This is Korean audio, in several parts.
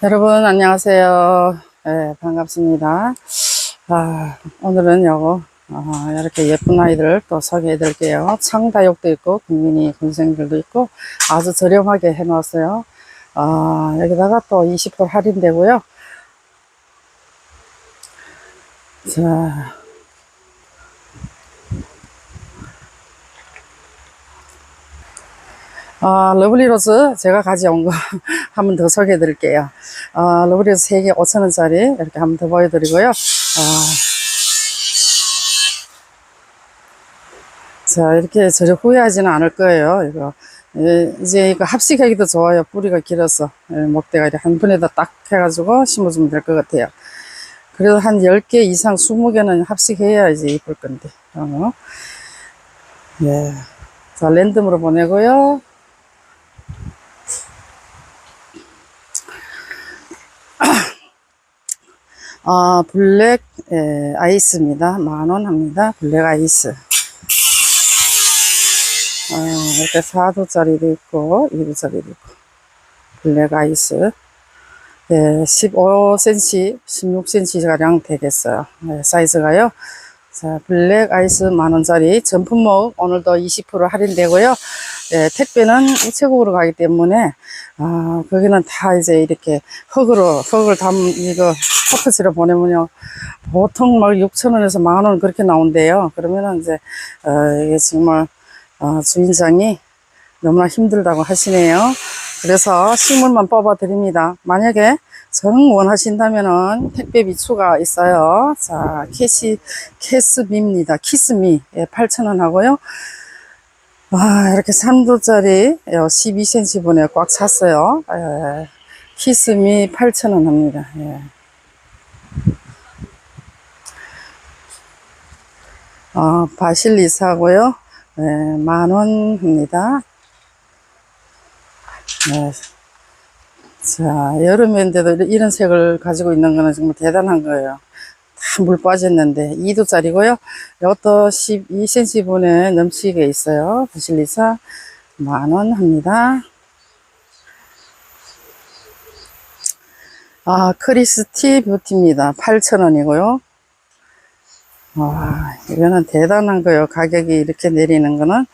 여러분 안녕하세요. 네, 반갑습니다. 아, 오늘은 요거 어, 이렇게 예쁜 아이들 또 소개해 드릴게요. 청다육도 있고 국민이 군생들도 있고 아주 저렴하게 해 놓았어요. 아, 여기다가 또 20% 할인되고요. 자, 아, 러블리로즈 제가 가져온 거 한 번 더 소개해 드릴게요. 아, 러블리로즈 3개 5천원짜리 이렇게 한 번 더 보여드리고요. 아, 자, 이렇게 저를 후회하지는 않을 거예요. 이거. 예, 이제 이거 합식하기도 좋아요. 뿌리가 길어서. 예, 목대가 이렇게 한 분에다 딱 해가지고 심어주면 될 것 같아요. 그래도 한 10개 이상 20개는 합식해야 이제 이쁠 건데. 어. 예. 자, 랜덤으로 보내고요. 아, 블랙 에, 아이스입니다. 만 원 합니다. 블랙 아이스. 아, 이렇게 4도짜리도 있고 2도짜리도 있고 블랙 아이스. 예, 15cm, 16cm 가량 되겠어요. 예, 사이즈가요. 자, 블랙 아이스 만 원짜리 전품목 오늘도 20% 할인되고요. 예, 택배는 우체국으로 가기 때문에 아, 거기는 다 이제 이렇게 흙으로 흙을 담 이거 포트지로 보내면요 보통 막 6천 원에서 만 원 그렇게 나온대요. 그러면은 이제 어, 이게 정말 어, 주인장이 너무나 힘들다고 하시네요. 그래서 식물만 뽑아 드립니다. 만약에 정 원하신다면은 택배 비 추가 있어요. 자, 캐시, 캐스미입니다. 키스미. 예, 8,000원 하고요. 아, 이렇게 3도짜리 12cm 분에 꽉 찼어요. 예, 키스미 8,000원 합니다. 예. 어, 바실리사고요. 예, 만원 합니다. 네. 자, 여름인데도 이런 색을 가지고 있는 거는 정말 대단한 거예요. 다 물 빠졌는데 2도짜리고요. 이것도 12cm 분에 넘치게 있어요. 바실리사 만원 합니다. 아, 크리스티 뷰티입니다. 8,000원이고요. 와, 이거는 대단한 거예요. 가격이 이렇게 내리는 거는.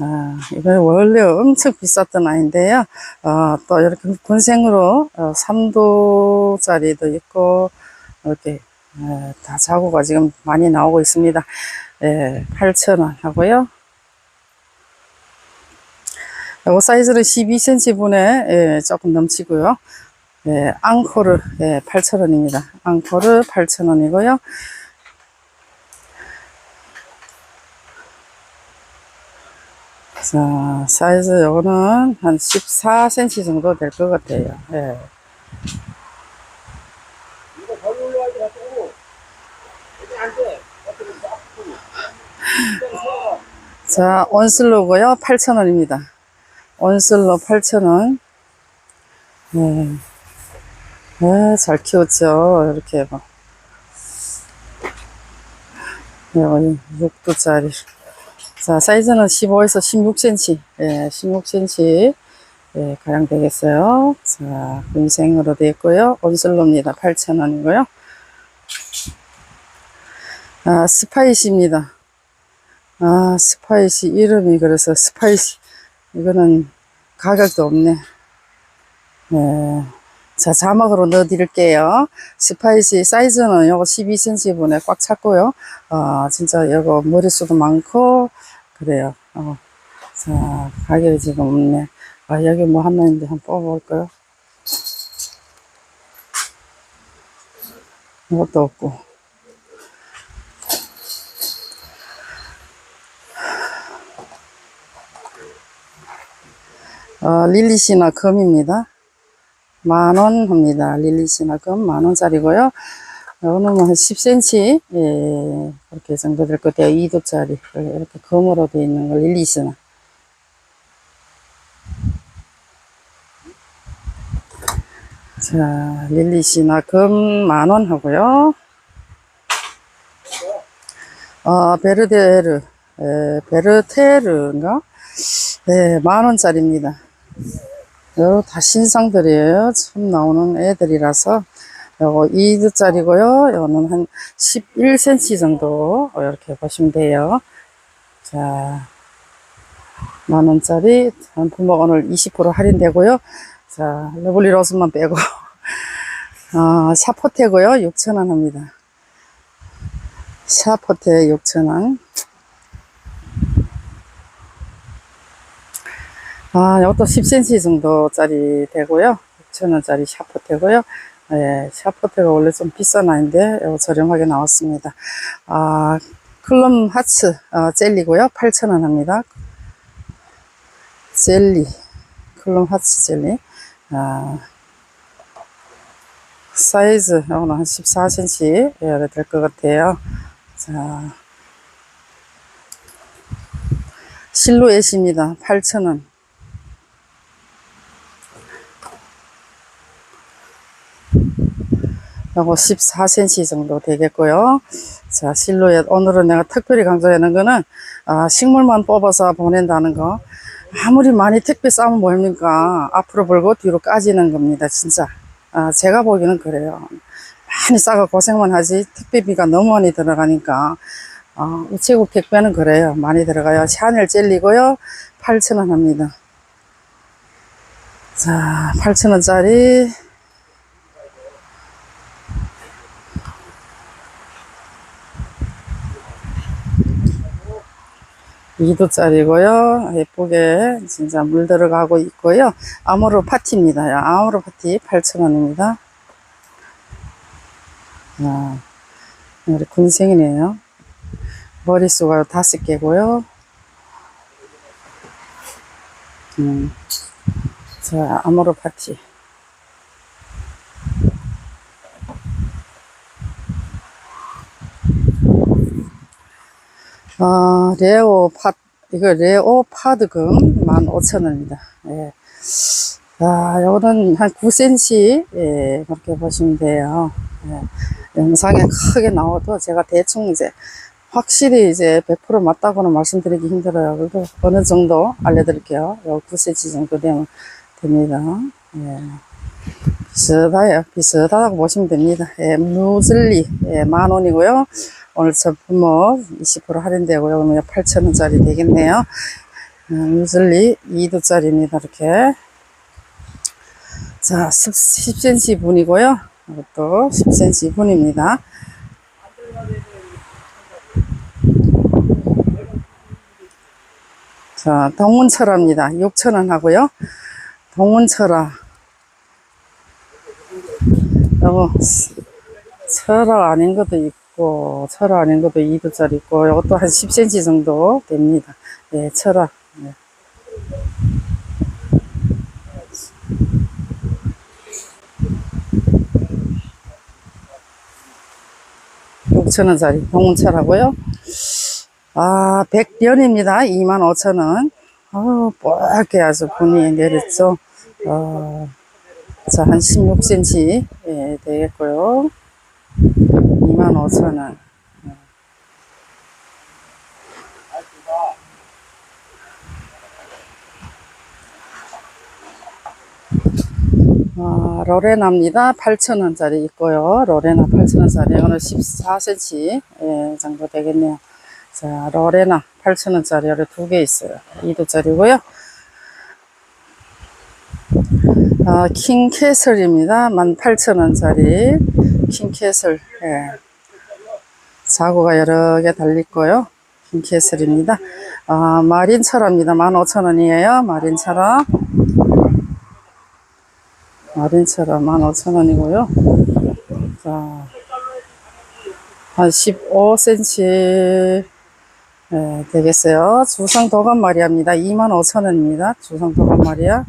아, 이거 원래 엄청 비쌌던 아이인데요. 어, 또 이렇게 군생으로 어, 3도짜리도 있고, 이렇게, 에, 다 자구가 지금 많이 나오고 있습니다. 예, 8,000원 하고요. 이거 사이즈는 12cm 분에 예, 조금 넘치고요. 예, 앙코르 예, 8,000원입니다. 앙코르 8,000원이고요. 자, 사이즈 요거는 한 14cm 정도 될 것 같아요. 예. 자, 온슬로고요. 8,000원입니다. 온슬로 8,000원. 네. 네, 잘 키웠죠. 이렇게 막. 여기 6도짜리. 자, 사이즈는 15에서 16cm. 예, 16cm. 예, 가량 되겠어요. 자, 군생으로 되어 있고요. 온슬로입니다. 8,000원이고요. 아, 스파이시입니다. 아, 스파이시 이름이 그래서 스파이시. 이거는 가격도 없네. 네. 자, 자막으로 넣어 드릴게요. 스파이시 사이즈는 요거 12cm 분에 꽉 찼고요. 어, 진짜 요거 머릿수도 많고, 그래요. 어. 자, 가격이 지금 없네. 아, 여기 뭐 하나 있는데 한번 뽑아볼까요? 이것도 없고. 어, 릴리시나 금입니다. 만원 합니다. 릴리시나 금 만원짜리고요. 이거는 뭐한 10cm, 예, 그렇게 정도 될 것 같아요. 2도짜리. 이렇게 금으로 되어 있는 거, 릴리시나. 자, 릴리시나 금 만원 하고요. 어, 베르데르, 에, 베르테르인가? 네, 만원짜리입니다. 요다 신상들이에요. 처음 나오는 애들이라서 요거 2두짜리고요. 요거는 한 11cm 정도 이렇게 보시면 돼요. 자, 만원짜리 부모가 오늘 20% 할인되고요. 자, 러블리 로즈만 빼고 아, 샤포테고요. 6,000원 합니다. 샤포테 6,000원. 아, 이것도 10cm 정도짜리 되고요. 6,000원짜리 샤포테고요. 예, 샤포테가 원래 좀 비싼 아인데, 저렴하게 나왔습니다. 아, 클럼 하츠, 어, 젤리고요. 8,000원 합니다. 젤리. 클럼 하츠 젤리. 아, 사이즈, 이거는 한 14cm 해야 될것 같아요. 자, 실루엣입니다. 8,000원. 요거 14cm 정도 되겠고요. 자, 실루엣. 오늘은 내가 특별히 강조하는 거는, 아, 식물만 뽑아서 보낸다는 거. 아무리 많이 택배 싸면 뭐합니까? 앞으로 벌고 뒤로 까지는 겁니다, 진짜. 아, 제가 보기에는 그래요. 많이 싸가 고생만 하지, 택배비가 너무 많이 들어가니까. 아, 우체국 택배는 그래요. 많이 들어가요. 샤넬 젤리고요. 8,000원 합니다. 자, 8,000원짜리. 이두짜리고요 예쁘게 진짜 물 들어가고 있고요. 아모르 파티입니다. 아모르 파티 8,000원입니다. 아, 우리 군생이네요. 머릿수가 다섯 개고요. 음, 자, 아모르 파티. 아, 레오 파, 이거 레오 파드금 15,000원입니다. 예. 아, 요거는 한 9cm, 예, 그렇게 보시면 돼요. 예. 영상에 크게 나와도 제가 대충 이제 확실히 이제 100% 맞다고는 말씀드리기 힘들어요. 그래도 어느 정도 알려드릴게요. 요 9cm 정도 되면 됩니다. 예. 비슷해요. 비슷하다고 보시면 됩니다. 예, 무슬리, 예, 만 원이고요. 오늘 저 부모 20% 할인되고요. 그러면 8,000원짜리 되겠네요. 음, 무슬리 2두짜리입니다. 이렇게. 자, 10, 10cm 분이고요. 이것도 10cm 분입니다. 자, 동문철화입니다. 6,000원 하고요. 동문철화. 요거, 철화 아닌 것도 있고, 철화 아닌 것도 2두짜리 있고, 이것도 한 10cm 정도 됩니다. 예, 철화. 예. 육천원짜리 동문철하고요. 아, 백연입니다. 25,000원. 아우, 뽀얗게 아주 분이 내렸죠. 어, 자, 한 16cm, 예, 되겠고요. 25,000원. 아, 로레나입니다. 8,000원짜리 있고요. 로레나 8,000원짜리. 이거는 14cm 예, 정도 되겠네요. 자, 로레나 8,000원짜리 두개 있어요. 2도짜리고요. 아, 킹캐슬입니다. 18,000원짜리 킹캐슬. 예. 자구가 여러 개 달려있고요. 킹캐슬입니다. 아, 마린철화입니다. 15,000원이에요. 마린철화. 마린철화 15,000원이고요. 자, 한 15cm 네, 되겠어요. 주성 도감 마리아입니다. 25,000원입니다. 주성 도감 마리아.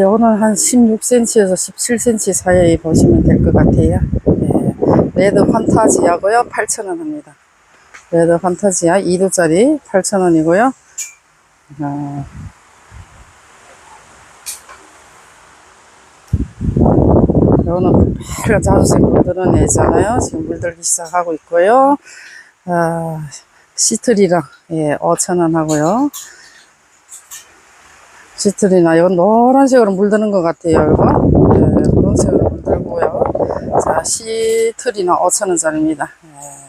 아, 요거는 한 16cm에서 17cm 사이에 보시면 될 것 같아요. 예. 레드 판타지아고요. 8,000원 합니다. 레드 판타지아 2도짜리 8,000원이고요. 아, 요거는 빨간 자주색 물들은 애잖아요. 지금 물들기 시작하고 있고요. 아, 시트리랑, 예, 5,000원 하고요. 시트리나, 이건 노란색으로 물드는 것 같아요, 이거. 예, 노란색으로 물들고요. 자, 시트리나 5,000원짜리입니다. 예.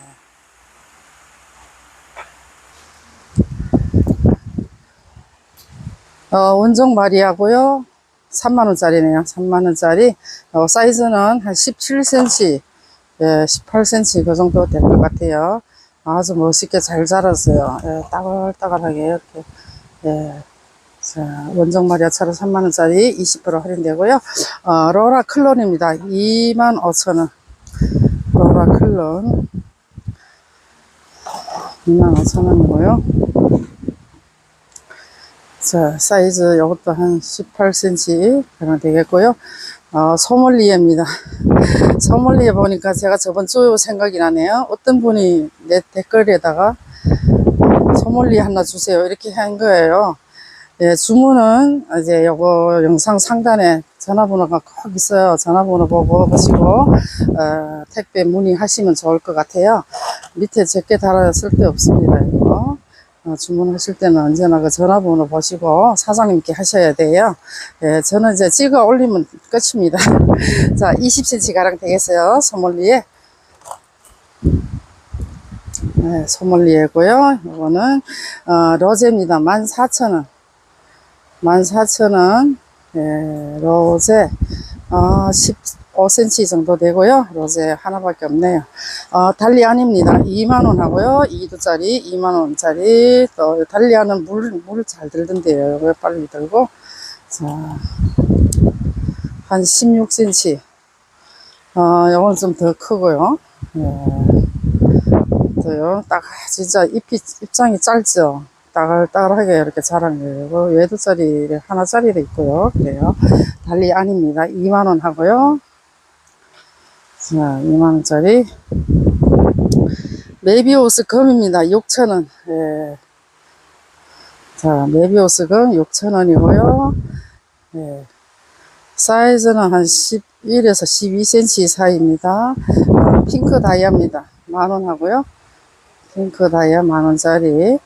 어, 원종 마리하고요. 3만원짜리네요. 3만원짜리. 어, 사이즈는 한 17cm, 예, 18cm 그 정도 될 것 같아요. 아주 멋있게 잘 자랐어요. 예, 따글따글하게 이렇게. 예. 자, 원종 마리아 차로 3만원짜리 20% 할인되고요. 어, 로라 클론입니다. 25,000원. 로라 클론. 25,000원이고요. 자, 사이즈 이것도 한 18cm 그냥 되겠고요. 어, 소믈리에입니다. 소믈리에 보니까 제가 저번 주 생각이 나네요. 어떤 분이 내 댓글에다가 소믈리에 하나 주세요. 이렇게 한 거예요. 예, 주문은 이제 요거 영상 상단에 전화번호가 꼭 있어요. 전화번호 보고 보시고, 어, 택배 문의하시면 좋을 것 같아요. 밑에 적게 달아 쓸데 없습니다. 이거. 어, 주문하실 때는 언제나 그 전화번호 보시고 사장님께 하셔야 돼요. 예, 저는 이제 찍어 올리면 끝입니다. 자, 20cm 가량 되겠어요. 소몰리에. 네, 소몰리에고요. 이거는 어, 로제입니다. 14,000원. 14,000원. 예, 로제. 어, 15cm 정도 되고요. 로제 하나밖에 없네요. 어, 달리안입니다. 2만원 하고요. 2두짜리 2만원짜리. 또, 달리안은 물, 물 잘 들던데요. 왜 빨리 들고. 자, 한 16cm. 어, 요건 좀 더 크고요. 예. 또요, 딱, 진짜 잎이, 입장이 짧죠. 따글따글하게 이렇게 자란 거예요. 외두짜리 하나짜리도 있고요. 그래요. 달리 아닙니다. 2만원 하고요. 자, 2만원짜리. 메비우스 검입니다. 6천원. 예. 자, 메비우스 검 6천원이고요. 예. 사이즈는 한 11에서 12cm 사이입니다. 어, 핑크 다이아입니다. 만원 하고요. 핑크 다이아 만원짜리.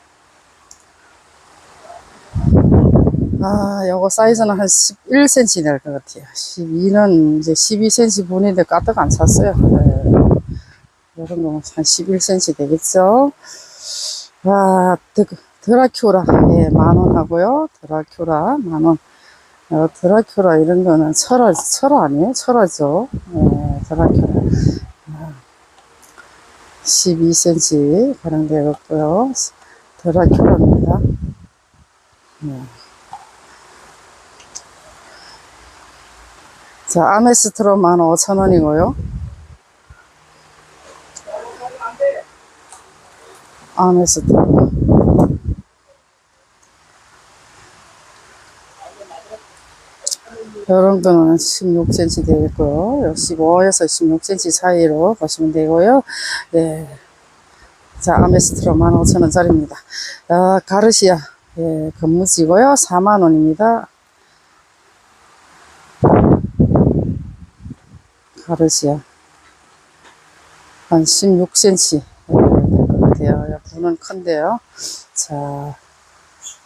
아, 요거 사이즈는 한 11cm 될 것 같아요. 12는 이제 12cm 분인데 까딱 안 샀어요. 네. 요 정도면 한 11cm 되겠죠. 와, 드, 드라큐라, 예, 만원 하고요. 드라큐라, 만원. 어, 드라큐라 이런 거는 철화, 철화 아니에요? 철화죠. 예, 드라큐라. 12cm 가량 되겠고요. 드라큐라입니다. 예. 자, 아메스트로 15,000원이고요. 아메스트로. 요런 거는 16cm 되겠고요. 15에서 16cm 사이로 보시면 되고요. 예. 자, 아메스트로 15,000원짜리입니다. 아, 가르시아. 예, 건무지고요. 4만원입니다. 가르시아. 한 16cm 될것 같아요. 분은 큰데요. 자,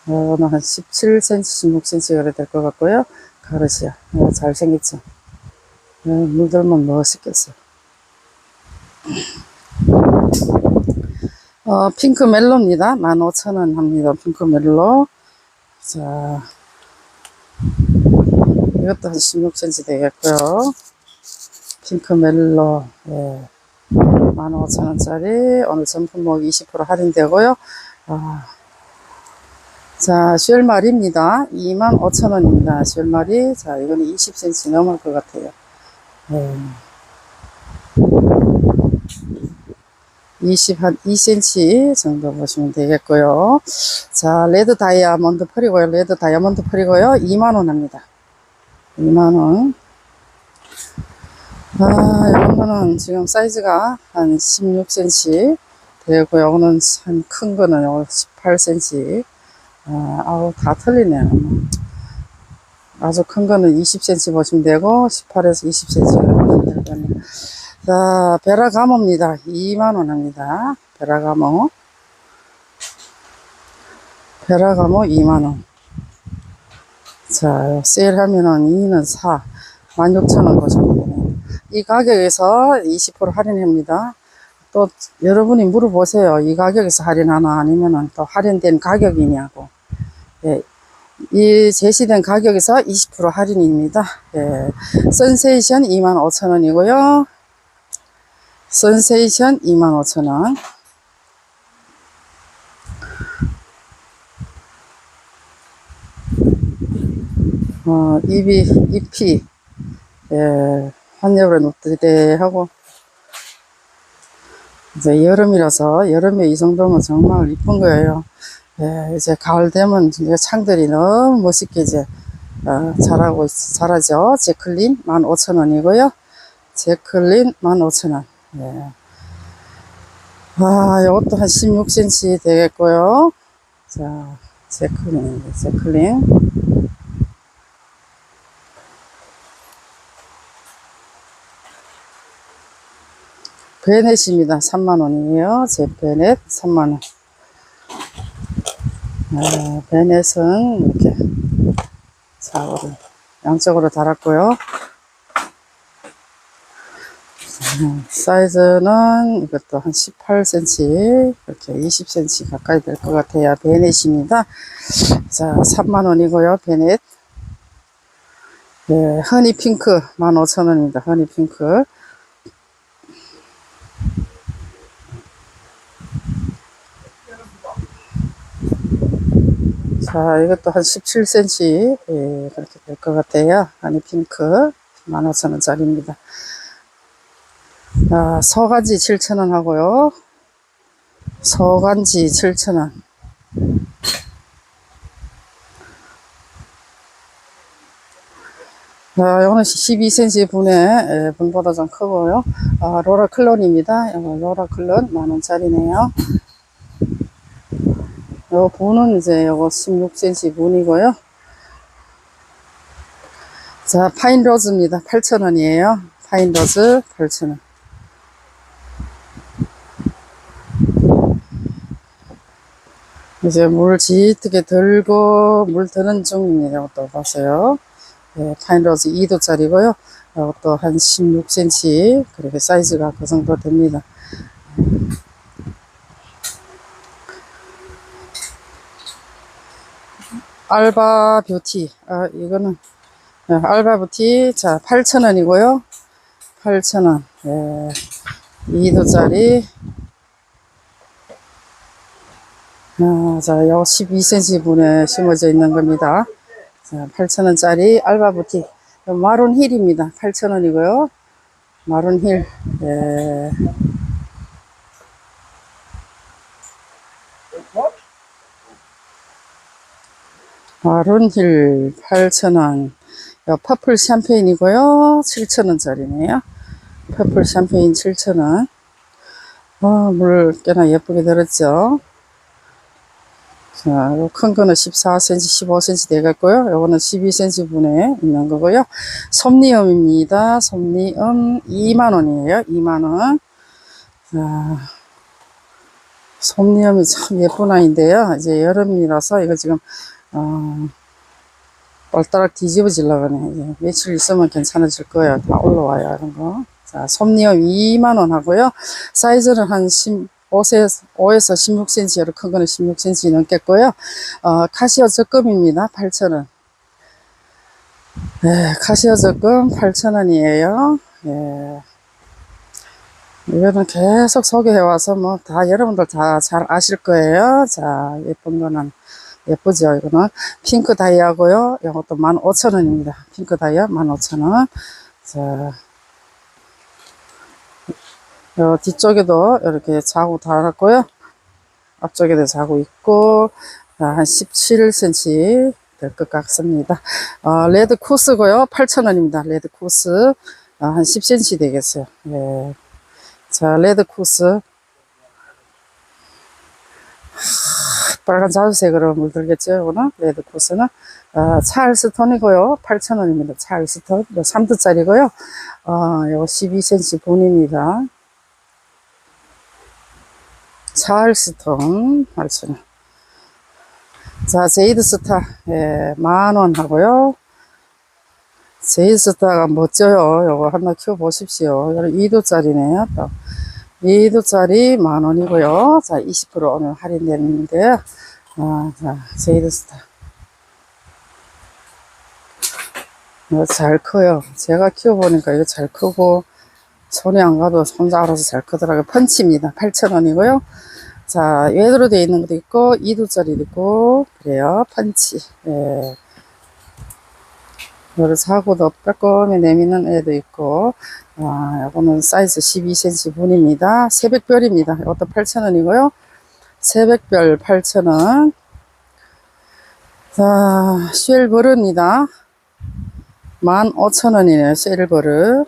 이거는 한 17cm, 16cm 그래 될 것 같고요. 가르시아. 어, 잘생겼죠. 어, 물들면 멋있겠어. 어, 핑크 멜로입니다. 15,000원 합니다. 핑크 멜로. 자, 이것도 한 16cm 되겠고요. 핑크 멜로, 예. 15,000원짜리. 오늘 전 품목 20% 할인되고요. 아, 자, 쉘말입니다. 25,000원입니다. 쉘말이. 자, 이거는 20cm 넘을 것 같아요. 예. 20, 한 2cm 정도 보시면 되겠고요. 자, 레드 다이아몬드 펄이고요. 레드 다이아몬드 펄이고요. 2만원 합니다. 2만원. 아, 이런 거는 지금 사이즈가 한 16cm 되고요. 이거는 한큰 거는 18cm. 아, 아우, 다 틀리네요. 아주 큰 거는 20cm 보시면 되고 18에서 20cm 되거든요. 자, 베라가모입니다. 2만원 합니다. 베라가모. 베라가모 2만원. 자, 세일하면은 2는 4. 16,000원 보시면 되네요. 이 가격에서 20% 할인합니다. 또 여러분이 물어보세요. 이 가격에서 할인하나 아니면은 또 할인된 가격이냐고. 예, 이 제시된 가격에서 20% 할인입니다. 예, 선세이션 25,000원이고요. 선세이션 25,000원. 어, 입이, 잎이, 예, 한여울에 녹두대 하고, 이제 여름이라서, 여름에 이 정도면 정말 이쁜 거예요. 예, 이제 가을 되면 창들이 너무 멋있게 이제, 어, 자라고, 있- 자라죠. 제클린 15,000원이고요. 제클린 15,000원. 예. 아, 이것도 한 16cm 되겠고요. 자, 제클린입니다. 제클린. 베넷입니다. 3만원이에요. 제 베넷 3만원. 아, 베넷은 이렇게 사고를 양쪽으로 달았고요. 음, 사이즈는 이것도 한 18cm, 이렇게 20cm 가까이 될 것 같아요. 베넷입니다. 자, 3만원이고요. 베넷. 네, 허니 핑크 15,000원입니다. 허니 핑크. 자, 이것도 한 17cm, 예, 그렇게 될 것 같아요. 아니, 핑크. 15,000원짜리입니다. 아, 서간지 7,000원 하고요. 서간지 7,000원. 아, 이거는 12cm 분에, 예, 분보다 좀 크고요. 아, 로라 클론입니다. 이거 로라 클론 만원짜리네요. 요 분은 이제 요거 16cm 분이고요. 자, 파인로즈입니다. 8,000원이에요. 파인로즈 8,000원. 이제 물 짙게 들고 물 드는 중입니다. 또 보세요. 예, 파인로즈 2도짜리고요. 이것도 한 16cm 그렇게 사이즈가 그 정도 됩니다. 알바 뷰티. 아, 이거는 예, 알바 뷰티. 자, 8,000원이고요. 8,000원. 예. 2도짜리. 아, 자, 요 12cm 분에 심어져 있는 겁니다. 자, 8,000원짜리 알바 뷰티. 요 마룬 힐입니다. 8,000원이고요. 마룬 힐. 예. 마룬힐 8,000원. 요 퍼플 샴페인이고요. 7,000원짜리네요. 퍼플 샴페인 7,000원. 어, 물 꽤나 예쁘게 들었죠. 자, 요큰 거는 14cm, 15cm 되겠고요. 요거는 12cm 분에 있는 거고요. 솜니엄입니다. 솜니엄 2만원이에요. 2만원. 자, 솜니엄이 참 예쁜 아이인데요. 이제 여름이라서 이거 지금 어, 발가락 뒤집어질라 그러네. 이제 며칠 있으면 괜찮아질 거예요. 다 올라와요, 이런 거. 자, 솜니엄 2만원 하고요. 사이즈는 한 15에서, 5에서 16cm로 큰 거는 16cm 넘겠고요. 어, 카시오 적금입니다. 8,000원. 네, 카시오 적금 8,000원이에요. 예. 이거는 계속 소개해와서 뭐 다 여러분들 다 잘 아실 거예요. 자, 예쁜 거는 예쁘죠, 이거는. 핑크 다이아고요. 이것도 15,000원입니다. 핑크 다이아 15,000원. 자, 요 뒤쪽에도 이렇게 자구 달았고요. 앞쪽에도 자구 있고, 아, 한 17cm 될 것 같습니다. 어, 레드 코스고요. 8,000원입니다. 레드 코스. 아, 한 10cm 되겠어요. 예. 자, 레드 코스. 빨간 자주색으로 물들겠죠, 이거는. 레드 코스는. 어, 찰스톤이고요. 8,000원입니다. 찰스톤. 3두짜리고요. 어, 요거 12cm 분입니다. 찰스톤 8,000원. 자, 제이드 스타, 예, 만원 하고요. 제이드 스타가 멋져요. 요거 하나 키워 보십시오. 이거 2도짜리네요, 또. 2도짜리 만원이고요. 자, 20% 오늘 할인되는데요. 아, 자, 제이드 스타. 이거 잘 커요. 제가 키워보니까 이거 잘 크고, 손이 안 가도 손자 알아서 잘 크더라고요. 펀치입니다. 8,000원이고요. 자, 외도로 되어 있는 것도 있고, 2도짜리도 있고, 그래요. 펀치. 예. 이거를 사고도 빼꼼히 내미는 애도 있고, 아, 요거는 사이즈 12cm 분입니다. 새벽별입니다. 이것도 8,000원이고요. 새벽별 8,000원. 자, 쉘버르입니다. 15,000원이네요, 쉘버르.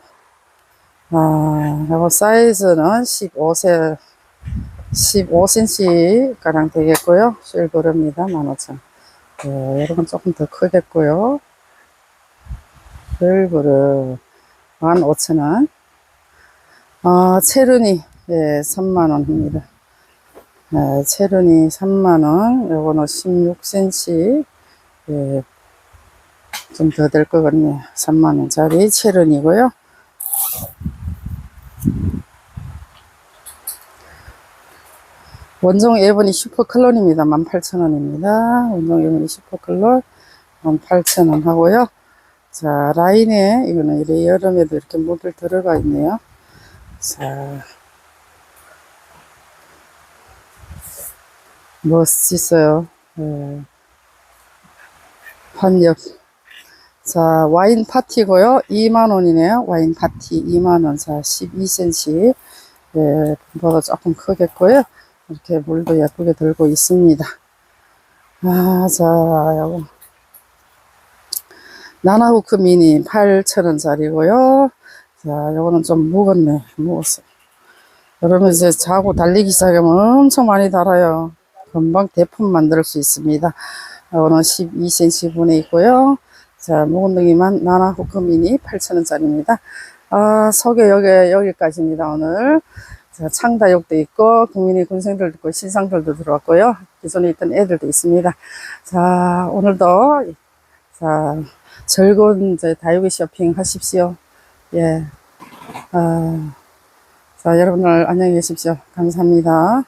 아, 요거 사이즈는 15세, 15cm 가량 되겠고요. 쉘버르입니다. 15,000원. 네, 이런 건 조금 더 크겠고요. 쉘버르 15,000원. 아, 체르니, 예, 3만원입니다. 네, 체르니 3만원. 요거는 16cm. 예, 좀 더 될 것 같네요. 3만원짜리 체르니고요. 원종 에버니 슈퍼클론입니다. 18,000원입니다. 원종 에버니 슈퍼클론 18,000원 하고요. 자, 라인에, 이거는 이래 여름에도 이렇게 물들 들어가 있네요. 자, 멋있어요. 예. 환엽. 자, 와인 파티고요. 2만원이네요. 와인 파티 2만원. 자, 12cm. 예, 보다 조금 크겠고요. 이렇게 물도 예쁘게 들고 있습니다. 아, 자, 요거. 나나후크 미니 8,000원짜리고요. 자, 요거는 좀 무겁네. 무거웠어. 여러분 이제 자고 달리기 시작하면 엄청 많이 달아요. 금방 대품 만들 수 있습니다. 요거는 12cm 분에 있고요. 자, 묵은둥이만 나나후크 미니 8,000원짜리입니다. 아, 소개 여기, 여기까지입니다, 오늘. 자, 창다육도 있고, 국민의 군생들도 있고, 신상들도 들어왔고요. 기존에 있던 애들도 있습니다. 자, 오늘도, 자, 즐거운 이제 다육이 쇼핑 하십시오. 예. 아, 자, 여러분들 안녕히 계십시오. 감사합니다.